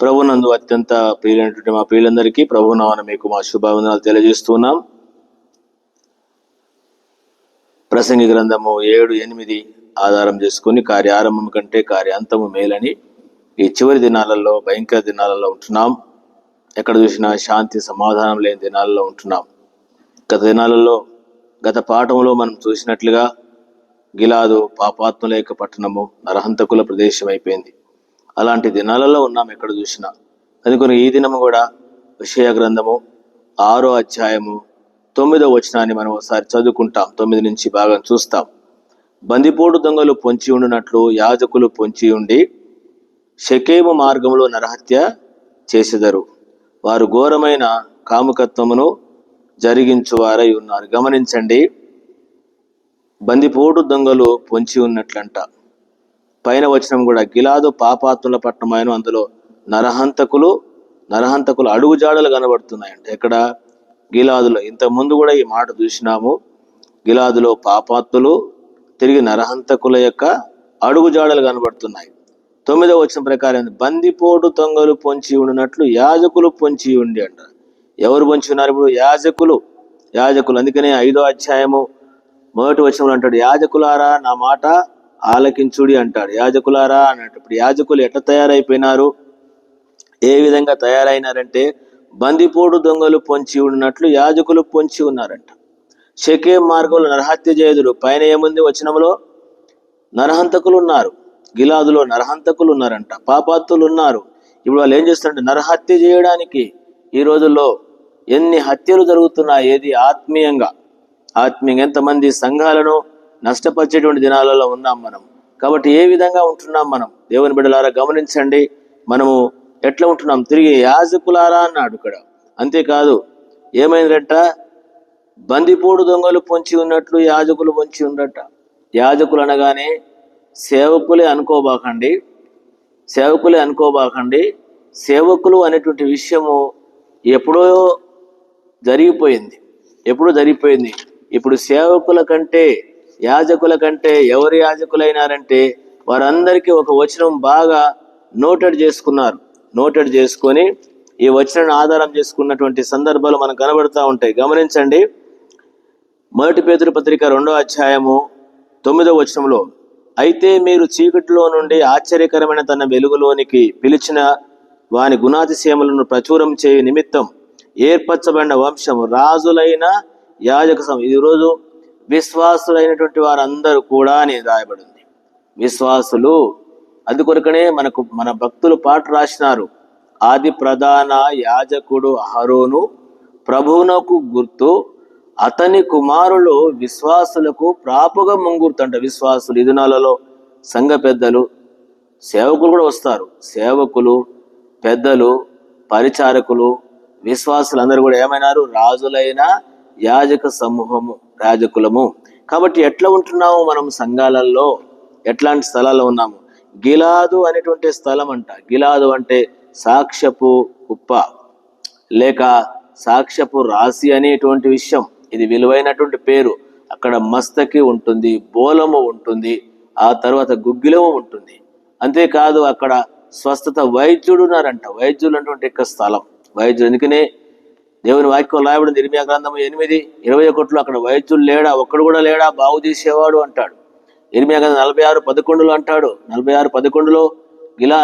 ప్రభునందు అత్యంత ప్రియులైనటువంటి మా ప్రియులందరికీ ప్రభునామన మీకు మా శుభావందనాలు తెలియజేస్తున్నాం. ప్రసంగి గ్రంథము ఏడు ఎనిమిది ఆధారం చేసుకుని కార్యారంభం కంటే కార్యాంతము మేలని ఈ చివరి దినాలలో భయంకర దినాలలో ఉంటున్నాం. ఎక్కడ చూసినా శాంతి సమాధానం లేని దినాలలో ఉంటున్నాం. గత దినాలలో గత పాఠంలో మనం చూసినట్లుగా గిలాదు పాపాత్మలేక పట్టణము నరహంతకుల ప్రదేశం అయిపోయింది. అలాంటి దినాలలో ఉన్నాం ఎక్కడ చూసినా. అందుకని ఈ దినము కూడా విషయ గ్రంథము ఆరో అధ్యాయము తొమ్మిదో వచనాన్ని మనం ఒకసారి చదువుకుంటాం. తొమ్మిది నుంచి భాగం చూస్తాం. బందిపోటు దొంగలు పొంచి ఉండినట్లు యాజకులు పొంచి ఉండి షకేము మార్గంలో నరహత్య చేసెదరు. వారు ఘోరమైన కాముకత్వమును జరిగించువారై ఉన్నారు. గమనించండి. బందిపోటు దొంగలు పొంచి ఉన్నట్లంట. పైన వచనం కూడా గిలాదు పాపాత్ముల పట్టణమైన అందులో నరహంతకులు నరహంతకులు అడుగుజాడలు కనబడుతున్నాయంట. ఎక్కడ? గిలాదులో. ఇంతకుముందు కూడా ఈ మాట చూసినాము. గిలాదులో పాపాత్తులు తిరిగి నరహంతకుల యొక్క అడుగుజాడలు కనబడుతున్నాయి. తొమ్మిదో వచ్చిన ప్రకారం బందిపోటు తొంగలు పొంచి ఉండినట్లు యాజకులు పొంచి ఉండి అంట. ఎవరు పొంచి ఉన్నారు ఇప్పుడు? యాజకులు. యాజకులు. అందుకనే ఐదో అధ్యాయము మొదటి వచనంలో అంటాడు యాజకులారా నా మాట ఆలకించుడి అంటాడు. యాజకులారా అన్నట్టు ఇప్పుడు యాజకులు ఎట్లా తయారైపోయినారు? ఏ విధంగా తయారైనారంటే బందిపోడు దొంగలు పొంచి ఉన్నట్లు యాజకులు పొంచి ఉన్నారంట. షకే మార్గంలో నరహత్య చేయుదురు పైన ఏముంది వచనంలో నరహంతకులు ఉన్నారు గిలాదులో నరహంతకులు ఉన్నారంట పాపాత్తులు ఉన్నారు ఇప్పుడు వాళ్ళు ఏం చేస్తారంటే నరహత్య చేయడానికి ఈ రోజుల్లో ఎన్ని హత్యలు జరుగుతున్నాయి? ఏది ఆత్మీయంగా? ఆత్మీయంగా ఎంతమంది సంఘాలను నష్టపరిచేటువంటి దినాలలో ఉన్నాం మనం. కాబట్టి ఏ విధంగా ఉంటున్నాం మనం? దేవుని బిడ్డలారా గమనించండి. మనము ఎట్లా ఉంటున్నాం? తిరిగి యాజకులారా అన్నాడు ఇక్కడ. అంతేకాదు ఏమైందంట? బందిపోడు దొంగలు పొంచి ఉన్నట్లు యాజకులు పొంచి ఉన్నట్ట యాజకులు అనగానే సేవకులే అనుకోబాకండి. సేవకులే అనుకోబాకండి. సేవకులు అనేటువంటి విషయము ఎప్పుడో జరిగిపోయింది. ఎప్పుడో జరిగిపోయింది. ఇప్పుడు సేవకుల కంటే యాజకుల కంటే ఎవరు యాజకులైనారంటే వారందరికీ ఒక వచనం బాగా నోటెడ్ చేసుకున్నారు. నోటెడ్ చేసుకొని ఈ వచనం ఆధారం చేసుకున్నటువంటి సందర్భాలు మనకు కనబడుతూ ఉంటాయి. గమనించండి. మొదటి పేదరి పత్రిక రెండో అధ్యాయము తొమ్మిదో వచనంలో అయితే మీరు చీకటిలో నుండి ఆశ్చర్యకరమైన తన వెలుగులోనికి పిలిచిన వాని గుణాతిశయములను ప్రచురం చేయ నిమిత్తం ఏర్పరచబడిన వంశం రాజులైన యాజక సం ఈరోజు విశ్వాసులైనటువంటి వారందరూ కూడా అని రాయబడింది. విశ్వాసులు అది కొరకనే మనకు మన భక్తులు పాట రాసినారు. ఆది ప్రధాన యాజకుడు అహరోను ప్రభువునకు గుర్తు అతని కుమారులు విశ్వాసులకు ప్రాపుగా ముంగుర్తంట విశ్వాసులు. ఈ దినాలలో సంఘ పెద్దలు సేవకులు కూడా వస్తారు. సేవకులు పెద్దలు పరిచారకులు విశ్వాసులు అందరూ కూడా ఏమైనారు? రాజులైన యాజక సమూహము యాజకులము కాబట్టి ఎట్లా ఉంటున్నాము మనం సంఘాలలో? ఎట్లాంటి స్థలాల్లో ఉన్నాము? గిలాదు అనేటువంటి స్థలం అంట గిలాదు అంటే సాక్ష్యపు కుప్ప. లేక సాక్ష్యపు రాశి అనేటువంటి విషయం. ఇది విలువైనటువంటి పేరు. అక్కడ మస్తకి ఉంటుంది బోలము ఉంటుంది ఆ తర్వాత గుగ్గిలము ఉంటుంది. అంతేకాదు అక్కడ స్వస్థత వైద్యుడు ఉన్నారంట. వైద్యులు అటువంటి యొక్క స్థలం. వైద్యుడు ఎందుకనే? దేవుని వాక్యం రాయబడింది ఇరిమియా గ్రంథం ఎనిమిది ఇరవై ఒకటిలో అక్కడ వైద్యులు లేడా? ఒక్కడు కూడా లేడా? బాగు చేసేవాడు అంటాడు. ఇరిమియా గ్రంథం నలభై ఆరు పదకొండులో అంటాడు. నలభై ఆరు పదకొండులో గిలా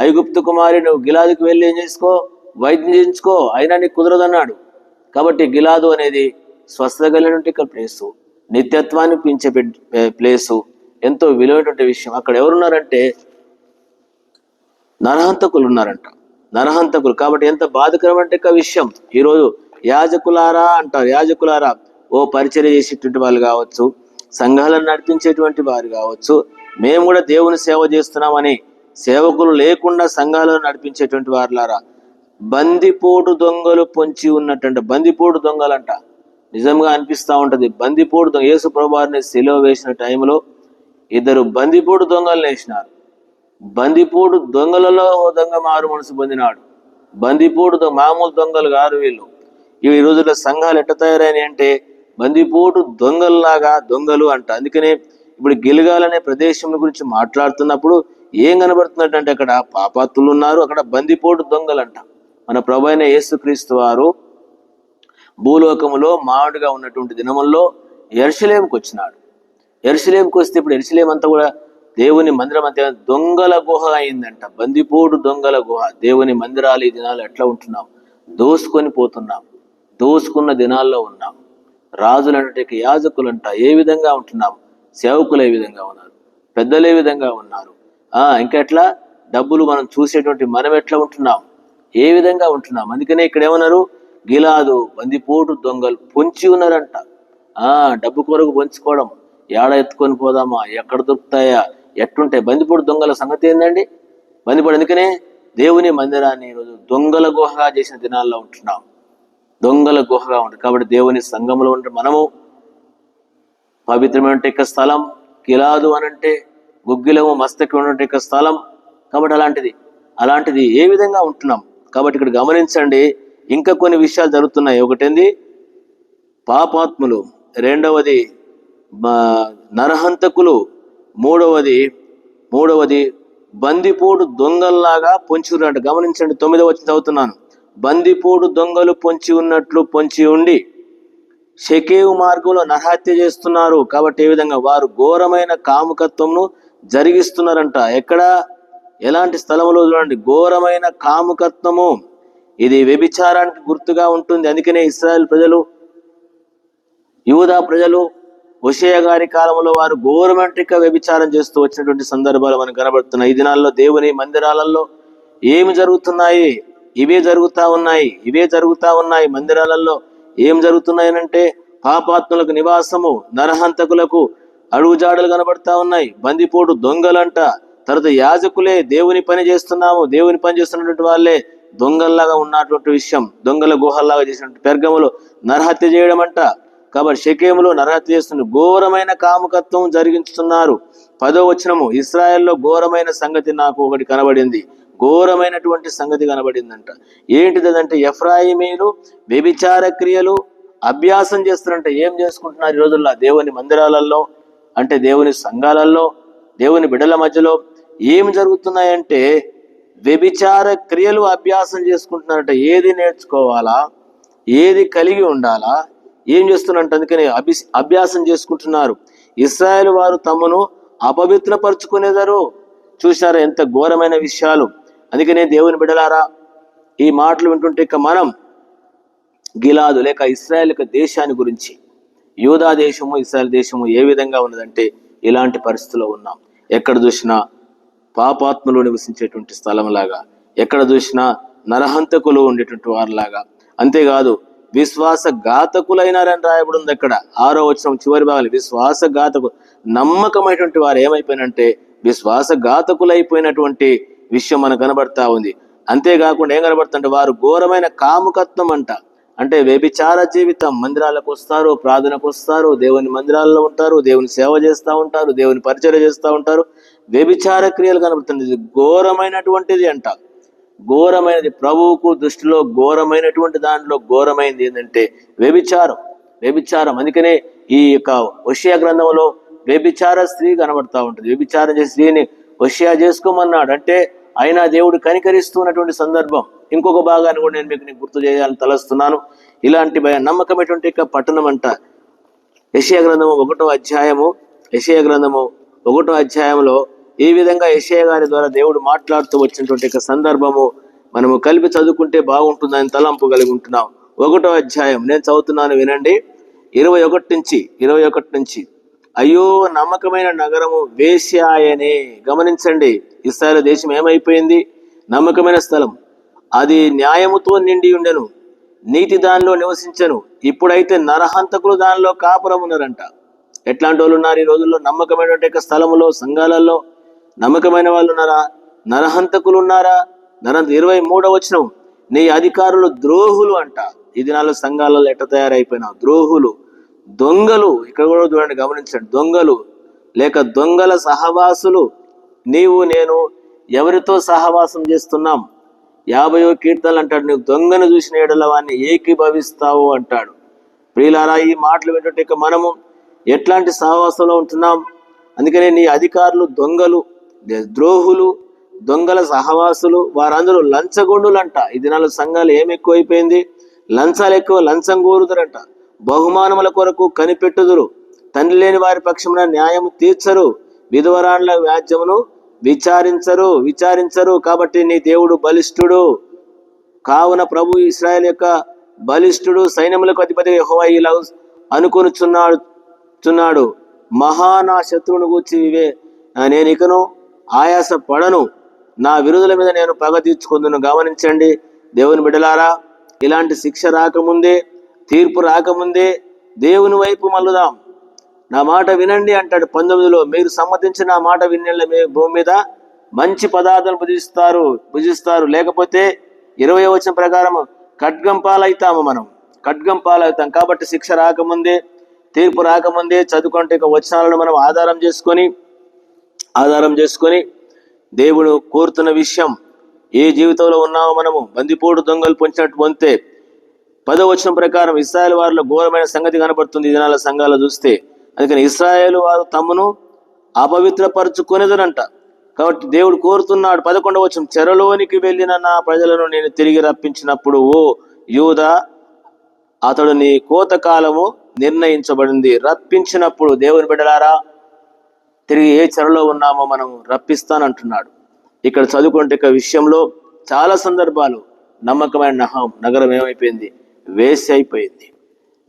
ఐగుప్తు కుమారి నువ్వు గిలాదుకు వెళ్ళి ఏం చేసుకో? వైద్యం చేయించుకో అయినా నీకు కుదరదన్నాడు. కాబట్టి గిలాదు అనేది స్వస్థత కలిగినటువంటి ప్లేసు. నిత్యత్వాన్ని పెంచే ప్లేసు. ఎంతో విలువైనటువంటి విషయం. అక్కడ ఎవరున్నారంటే నరహంతకులు ఉన్నారంట. నరహంతకులు. కాబట్టి ఎంత బాధకరమంటే ఒక విషయం. ఈరోజు యాజకులారా అంటారు. యాజకులారా ఓ పరిచర్య చేసేటువంటి వాళ్ళు కావచ్చు సంఘాలను నడిపించేటువంటి వారు కావచ్చు మేము కూడా దేవుని సేవ చేస్తున్నామని సేవకులు లేకుండా సంఘాలను నడిపించేటువంటి వారులారా. బందిపోటు దొంగలు పొంచి ఉన్నటువంటి బందిపోటు దొంగలంట. నిజంగా అనిపిస్తూ ఉంటుంది. బందిపోటు దొంగ యేసు ప్రభువారిని సెలవు వేసిన టైంలో ఇద్దరు బందిపోటు దొంగలు వేసినారు. బందిపూడు దొంగలలో ఓ దొంగ మారు మనసు పొందినాడు. బందిపోటు మామూలు దొంగలు గారు వీళ్ళు. ఈ రోజుల్లో సంఘాలు ఎట్ట తయారైనాయి అంటే బందిపోటు దొంగల్లాగా దొంగలు అంట. అందుకనే ఇప్పుడు గిలగాలనే ప్రదేశం గురించి మాట్లాడుతున్నప్పుడు ఏం కనబడుతున్నట్టు అక్కడ పాపాత్తులు ఉన్నారు అక్కడ బందిపోటు దొంగలంట. మన ప్రభు అయిన యేసుక్రీస్తు వారు భూలోకములో మామిడిగా ఉన్నటువంటి దినముల్లో ఎర్షలేంకి వచ్చినాడు. ఎర్షలేంకి వస్తే ఇప్పుడు ఎర్షలేం అంతా కూడా దేవుని మందిరం అంతే దొంగల గుహ అయిందంట. బందిపోటు దొంగల గుహ. దేవుని మందిరాలు ఈ దినాలు ఎట్లా ఉంటున్నాం దోసుకొని పోతున్నాం. దోసుకున్న దినాల్లో ఉన్నాం. రాజులు అంటే యాజకులంట. ఏ విధంగా ఉంటున్నాం? సేవకులు ఏ విధంగా ఉన్నారు? పెద్దలు ఏ విధంగా ఉన్నారు? ఆ ఇంకెట్లా డబ్బులు మనం చూసేటువంటి మనం ఎట్లా ఉంటున్నాం? ఏ విధంగా ఉంటున్నాం? అందుకనే ఇక్కడ ఏమన్నారు? గిలాదు బందిపోటు దొంగలు పొంచి ఉన్నారంట. ఆ డబ్బు కొరకు పొంచుకోవడం. ఏడ ఎత్తుకొని పోదామా? ఎక్కడ దొరుకుతాయా? ఎట్టుంటాయి బందిపూడి దొంగల సంగతి ఏందండి? బందిపూడి ఎందుకనే? దేవుని మందిరాన్ని ఈరోజు దొంగల గుహగా చేసిన దినాల్లో ఉంటున్నాం. దొంగల గుహగా ఉంటుంది కాబట్టి దేవుని సంఘంలో ఉంటే మనము పవిత్రమైన స్థలం కిలాదు అనంటే గుగ్గిలము మస్తకమైన యొక్క స్థలం కాబట్టి అలాంటిది. అలాంటిది ఏ విధంగా ఉంటున్నాం? కాబట్టి ఇక్కడ గమనించండి ఇంకా కొన్ని విషయాలు జరుగుతున్నాయి. ఒకటేంది పాపాత్ములు. రెండవది నరహంతకులు మూడవది మూడవది బందిపోడు దొంగల్లాగా పొంచి ఉన్నట్టు గమనించండి తొమ్మిదవ వచ్చి చదువుతున్నాను. బందిపోడు దొంగలు పొంచి ఉన్నట్లు పొంచి ఉండి షకేవు మార్గంలో నరహత్య చేస్తున్నారు. కాబట్టి ఏ విధంగా? వారు ఘోరమైన కాముకత్వంను జరిగిస్తున్నారంట. ఎక్కడ? ఎలాంటి స్థలంలో చూడండి ఘోరమైన కాముకత్వము. ఇది వ్యభిచారానికి గుర్తుగా ఉంటుంది. అందుకనే ఇస్రాయల్ ప్రజలు యూదా ప్రజలు ఒషేయ గారి కాలంలో వారు ఘోరమంటిక వ్యభిచారం చేస్తూ వచ్చినటువంటి సందర్భాలు మనకు కనబడుతున్నాయి. ఈ దినాల్లో దేవుని మందిరాలలో ఏమి జరుగుతున్నాయి? ఇవే జరుగుతా ఉన్నాయి. ఇవే జరుగుతా ఉన్నాయి. మందిరాలలో ఏం జరుగుతున్నాయనంటే పాపాత్ములకు నివాసము నరహంతకులకు అడుగుజాడలు కనబడతా ఉన్నాయి. బందిపోటు దొంగలంట. తర్వాత యాజకులే దేవుని పని చేస్తున్నాము. దేవుని పని చేస్తున్నటువంటి వాళ్ళే దొంగల్లాగా ఉన్నటువంటి విషయం. దొంగల గుహల్లాగా చేసినటువంటి పెర్గములు నరహత్య చేయడం అంట కాబట్టి షకేములో నరహత్య చేస్తున్న ఘోరమైన కాముకత్వం జరిగిస్తున్నారు పదో వచనము ఇస్రాయెల్లో ఘోరమైన సంగతి నాకు ఒకటి కనబడింది. ఘోరమైనటువంటి సంగతి కనబడిందంట. ఏంటిదంటే ఎఫ్రాయిమీలు వ్యభిచార క్రియలు అభ్యాసం చేస్తారంట. ఏం చేసుకుంటున్నారు ఈ రోజుల్లో? దేవుని మందిరాలలో అంటే దేవుని సంఘాలలో దేవుని బిడల మధ్యలో ఏం జరుగుతున్నాయంటే వ్యభిచార క్రియలు అభ్యాసం చేసుకుంటున్నారంట. ఏది నేర్చుకోవాలా? ఏది కలిగి ఉండాలా? ఏం చేస్తున్నారంటే అందుకని అభి అభ్యాసం చేసుకుంటున్నారు. ఇస్రాయేల్ వారు తమను అపవిత్రపరుచుకునేదారు. చూసారా ఎంత ఘోరమైన విషయాలు. అందుకనే దేవుని బిడలారా ఈ మాటలు వింటుంటే ఇక మనం గిలాదు లేక ఇస్రాయల్ యొక్క దేశాన్ని గురించి యూదా దేశము ఇస్రాయల్ దేశము ఏ విధంగా ఉన్నదంటే ఇలాంటి పరిస్థితిలో ఉన్నాం. ఎక్కడ చూసినా పాపాత్మలు నివసించేటువంటి స్థలంలాగా ఎక్కడ చూసినా నరహంతకులు ఉండేటువంటి వారిలాగా. అంతేకాదు విశ్వాస ఘాతకులైనారని రాయబడి ఉంది అక్కడ. ఆరో వచ్చిన చివరి భాగాలు. విశ్వాసఘాతకు నమ్మకమైనటువంటి వారు ఏమైపోయినంటే విశ్వాసఘాతకులైపోయినటువంటి విషయం మనకు కనబడతా ఉంది. అంతేకాకుండా ఏం కనబడుతుంటే వారు ఘోరమైన కాముకత్వం అంట అంటే వ్యభిచార జీవితం. మందిరాలకు వస్తారు ప్రార్థనకు వస్తారు దేవుని మందిరాల్లో ఉంటారు దేవుని సేవ చేస్తూ ఉంటారు దేవుని పరిచయం చేస్తూ ఉంటారు. వ్యభిచార క్రియలు కనబడుతుంది ఘోరమైనటువంటిది అంట. ఘోరమైనది. ప్రభువుకు దృష్టిలో ఘోరమైనటువంటి దాంట్లో ఘోరమైనది ఏంటంటే వ్యభిచారం. వ్యభిచారం. అందుకనే ఈ యొక్క వషియా గ్రంథంలో వ్యభిచార స్త్రీ కనబడతా ఉంటుంది. వ్యభిచారం చేసే స్త్రీని వషియా చేసుకోమన్నాడు. అంటే అయినా దేవుడు కనికరిస్తున్నటువంటి సందర్భం. ఇంకొక భాగాన్ని కూడా నేను మీకు గుర్తు చేయాలని తలస్తున్నాను. ఇలాంటి నమ్మకమైనటువంటి యొక్క పట్టణం అంట. యెషయా గ్రంథము ఒకటో అధ్యాయము యెషయా గ్రంథము ఒకటో అధ్యాయంలో ఈ విధంగా యశయ గారి ద్వారా దేవుడు మాట్లాడుతూ వచ్చినటువంటి యొక్క సందర్భము మనము కలిపి చదువుకుంటే బాగుంటుందని తలంపు కలిగి ఉంటున్నాం. ఒకటో అధ్యాయం. నేను చదువుతున్నాను వినండి. ఇరవై ఒకటి నుంచి ఇరవై ఒకటి నుంచి. అయ్యో నమ్మకమైన నగరము వేశ్యాయనే. గమనించండి ఇస్రాయల్ దేశం ఏమైపోయింది? నమ్మకమైన స్థలం. అది న్యాయముతో నిండి ఉండెను. నీతి దానిలో నివసించను. ఇప్పుడైతే నరహంతకులు దానిలో కాపురం ఉన్నారంట ఎట్లాంటి వాళ్ళు ఉన్నారు ఈ రోజుల్లో? నమ్మకమైనటువంటి స్థలములో సంఘాలలో నమ్మకమైన వాళ్ళు ఉన్నారా నరహంతకులు ఉన్నారా నర ఇరవై మూడవ వచనం. నీ అధికారులు ద్రోహులు అంట. ఈ దినాల్లో సంఘాలలో ఎట్ట తయారైపోయినావు? ద్రోహులు. దొంగలు. ఇక్కడ కూడా చూడండి గమనించండి. దొంగలు. లేక దొంగల సహవాసులు. నీవు నేను ఎవరితో సహవాసం చేస్తున్నాం? యాభయో కీర్తనలు అంటాడు. నువ్వు దొంగను చూసిన ఏడల వాడిని ఏకీభవిస్తావు అంటాడు. ప్రియులారా ఈ మాటలు వింటుంటే ఇక మనము ఎట్లాంటి సహవాసంలో ఉంటున్నాం? అందుకనే నీ అధికారులు దొంగలు. ద్రోహులు దొంగల సహవాసులు వారందరూ లంచగొండులంట. ఈ దినాల సంఘాలు ఏం ఎక్కువైపోయింది లంచాలు ఎక్కువ లంచం కోరుదురంట. బహుమానముల కొరకు కనిపెట్టుదురు. తండ్రి లేని వారి పక్షమున న్యాయము తీర్చరు. విధవరాండ్ల వ్యాజ్యమును విచారించరు విచారించరు కాబట్టి నీ దేవుడు బలిష్ఠుడు కావున ప్రభు ఇస్రాయల్ యొక్క బలిష్ఠుడు సైన్యములకు అధిపతి యెహోవా ఇలా అనుకొనుచున్నాడు చున్నాడు. మహానా శత్రువును గూర్చి ఇవే నేను ఇకను ఆయాస పడను నా విరుదుల మీద నేను పగ తీర్చుకుందును. గమనించండి దేవుని బిడలారా ఇలాంటి శిక్ష రాకముందే తీర్పు రాకముందే దేవుని వైపు మల్లుదాం నా మాట వినండి అంటాడు పంతొమ్మిదిలో. మీరు సమ్మతించిన నా మాట వినేళ్ళ మీ భూమి మీద మంచి పదార్థాలు భుజిస్తారు భుజిస్తారు. లేకపోతే ఇరవై వచ్చిన ప్రకారం ఖడ్గం పాలవుతాము మనం. ఖడ్గం పాలవుతాం కాబట్టి శిక్ష రాకముందే తీర్పు రాకముందే చదువుకుంటే ఇక వచనాలను మనం ఆధారం చేసుకొని ఆధారం చేసుకొని దేవుడు కోరుతున్న విషయం ఏ జీవితంలో ఉన్నామో మనము బందిపోటు దొంగలు పొంచినట్టు పొందితే పదవచనం ప్రకారం ఇస్రాయల్ వారిలో ఘోరమైన సంగతి కనబడుతుంది దినాల సంఘాలు చూస్తే. అందుకని ఇస్రాయేల్ వారు తమను అపవిత్రపరచుకునేదనంట కాబట్టి దేవుడు కోరుతున్నాడు పదకొండవ వచనం చెరలోనికి వెళ్ళిన నా ప్రజలను నేను తిరిగి రప్పించినప్పుడు ఓ యూద అతడు నీ కోత కాలము నిర్ణయించబడింది. రప్పించినప్పుడు దేవుని బిడ్డలారా తిరిగి ఏ చెరలో ఉన్నామో మనం రప్పిస్తానంటున్నాడు. ఇక్కడ చదువుకుంటే ఇక విషయంలో చాలా సందర్భాలు నమ్మకమైన నహం నగరం ఏమైపోయింది? వేసి అయిపోయింది.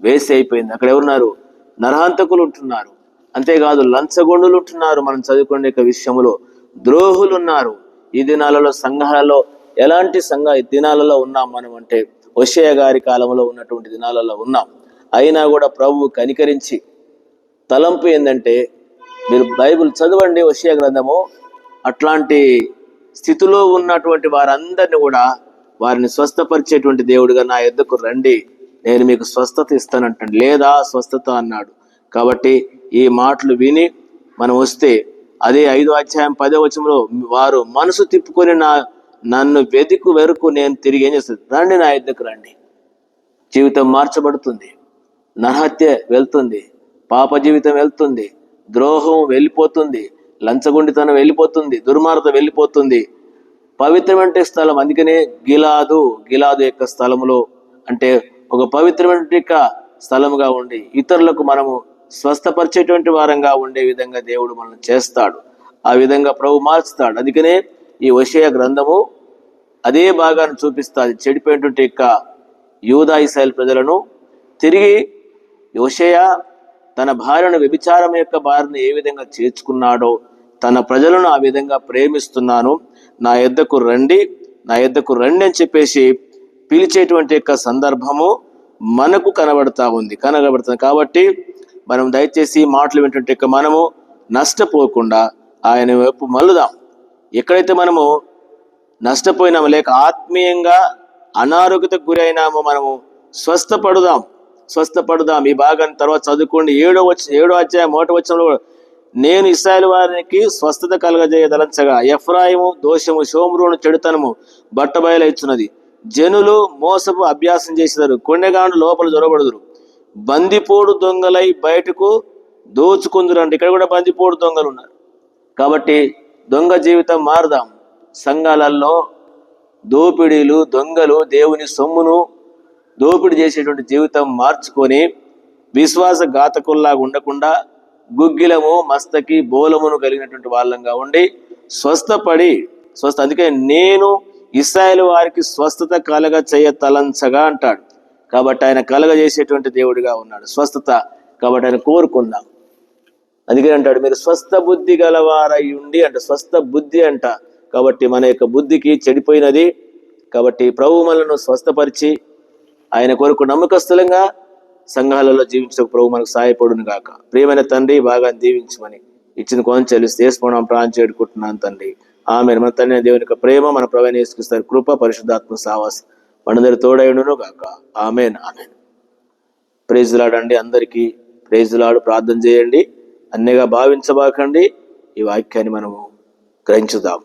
వేసి అయిపోయింది. అక్కడ ఎవరున్నారు? నరహంతకులు ఉంటున్నారు. అంతేకాదు లంచగొండులు ఉంటున్నారు. మనం చదువుకునే విషయంలో ద్రోహులు ఉన్నారు ఈ దినాలలో సంఘాలలో ఎలాంటి సంఘ ఈ దినాలలో ఉన్నాం మనం అంటే ఒషయ గారి కాలంలో ఉన్నటువంటి దినాలలో ఉన్నాం. అయినా కూడా ప్రభువు కనికరించి తలంపు ఏంటంటే మీరు బైబిల్ చదవండి వషయ గ్రంథము. అట్లాంటి స్థితిలో ఉన్నటువంటి వారందరిని కూడా వారిని స్వస్థపరిచేటువంటి దేవుడిగా నా ఎద్దకు రండి. నేను మీకు స్వస్థత ఇస్తానంటాను లేదా స్వస్థత అన్నాడు. కాబట్టి ఈ మాటలు విని మనం వస్తే అదే ఐదో అధ్యాయం పదో వచనంలో వారు మనసు తిప్పుకొని నా నన్ను వెతుకు వెరుకు నేను తిరిగి ఏం చేస్తుంది రండి నా ఇద్దకు రండి. జీవితం మార్చబడుతుంది. నరహత్య వెళ్తుంది. పాప జీవితం వెళ్తుంది. ద్రోహం వెళ్ళిపోతుంది లంచగొండితనం వెళ్ళిపోతుంది దుర్మార్గత వెళ్ళిపోతుంది. పవిత్రమైన స్థలం అందుకనే గిలాదు గిలాదు యొక్క స్థలములో అంటే ఒక పవిత్రమైన స్థలముగా ఉండి ఇతరులకు మనము స్వస్థపరిచేటువంటి వారంగా ఉండే విధంగా దేవుడు మనల్ని చేస్తాడు. ఆ విధంగా ప్రభు మార్చుతాడు. అందుకనే ఈ వషయ గ్రంథము అదే భాగాన్ని చూపిస్తుంది. చెడిపోయినటువంటి యొక్క యూదా ఇస్రాయేల్ ప్రజలను తిరిగి యోషయ తన భార్యను వ్యభిచారం యొక్క భార్యను ఏ విధంగా చేర్చుకున్నాడో తన ప్రజలను ఆ విధంగా ప్రేమిస్తున్నాను. నా ఎద్దకు రండి నా ఎద్దకు రండి అని చెప్పేసి పిలిచేటువంటి యొక్క సందర్భము మనకు కనబడతా ఉంది కనబడుతుంది కాబట్టి మనం దయచేసి మాటలు వింటుంటే యొక్క మనము నష్టపోకుండా ఆయన వైపు మల్లుదాం ఎక్కడైతే మనము నష్టపోయినాము లేక ఆత్మీయంగా అనారోగ్యతకు గురైనామో మనము స్వస్థపడుదాం. స్వస్థపడుదాం. ఈ భాగాన్ని తర్వాత చదువుకోండి. ఏడో వచ్చి ఏడో అధ్యాయం మొదటి వచ్చంలో నేను ఇస్రాయల్ వారికి స్వస్థత కలగజేయదలంచగా ఎఫ్రాయిము దోషము షోమ్రోను చెడుతనము బట్టబయలైచున్నది. జనులు మోసపు అభ్యాసం చేసేదారు కొండెగాండు లోపల జొరబడుదురు. బందిపోడు దొంగలై బయటకు దోచుకుందురండి ఇక్కడ కూడా బందిపోడు దొంగలు ఉన్నారు. కాబట్టి దొంగ జీవితం మారుదాం. సంఘాలలో దోపిడీలు దొంగలు దేవుని సొమ్మును దోపిడీ చేసేటువంటి జీవితం మార్చుకొని విశ్వాస ఘాతకుల్లాగా ఉండకుండా గుగ్గిలము మస్తకి బోలమును కలిగినటువంటి వాళ్ళంగా ఉండి స్వస్థపడి స్వస్థ అందుకే నేను ఇస్రాయేల్ వారికి స్వస్థత కలగ చేయ తలంచగా అంటాడు. కాబట్టి ఆయన కలగ చేసేటువంటి దేవుడిగా ఉన్నాడు. స్వస్థత కాబట్టి ఆయన కోరుకుందాం. అందుకే అంటాడు మీరు స్వస్థ బుద్ధి గలవారై ఉండి అంట స్వస్థ బుద్ధి అంట. కాబట్టి మన యొక్క బుద్ధికి చెడిపోయినది. కాబట్టి ప్రభు మనను స్వస్థపరిచి ఆయన కొరకు నమ్మకస్తులంగా సంఘాలలో జీవించక ప్రభు మనకు సహాయపడును గాక. ప్రియమైన తండ్రి బాగా దీవించమని ఇచ్చిన కొంచెం చెల్లిస్తే వేసుకోవడం ప్రాణం చేడుకుంటున్నాను తండ్రి. ఆమె మన తండ్రి దేవుని యొక్క ప్రేమ మన ప్రవేణ వేసుకొస్తారు కృప పరిశుద్ధాత్మ సావాస్ మనందరి తోడైనను గాక. ఆమెన్. ఆమెన్. ప్రేజులాడండి అందరికీ. ప్రేజులాడు ప్రార్థన చేయండి. అన్నిగా భావించబాకండి. ఈ వాక్యాన్ని మనము గ్రహించుదాం.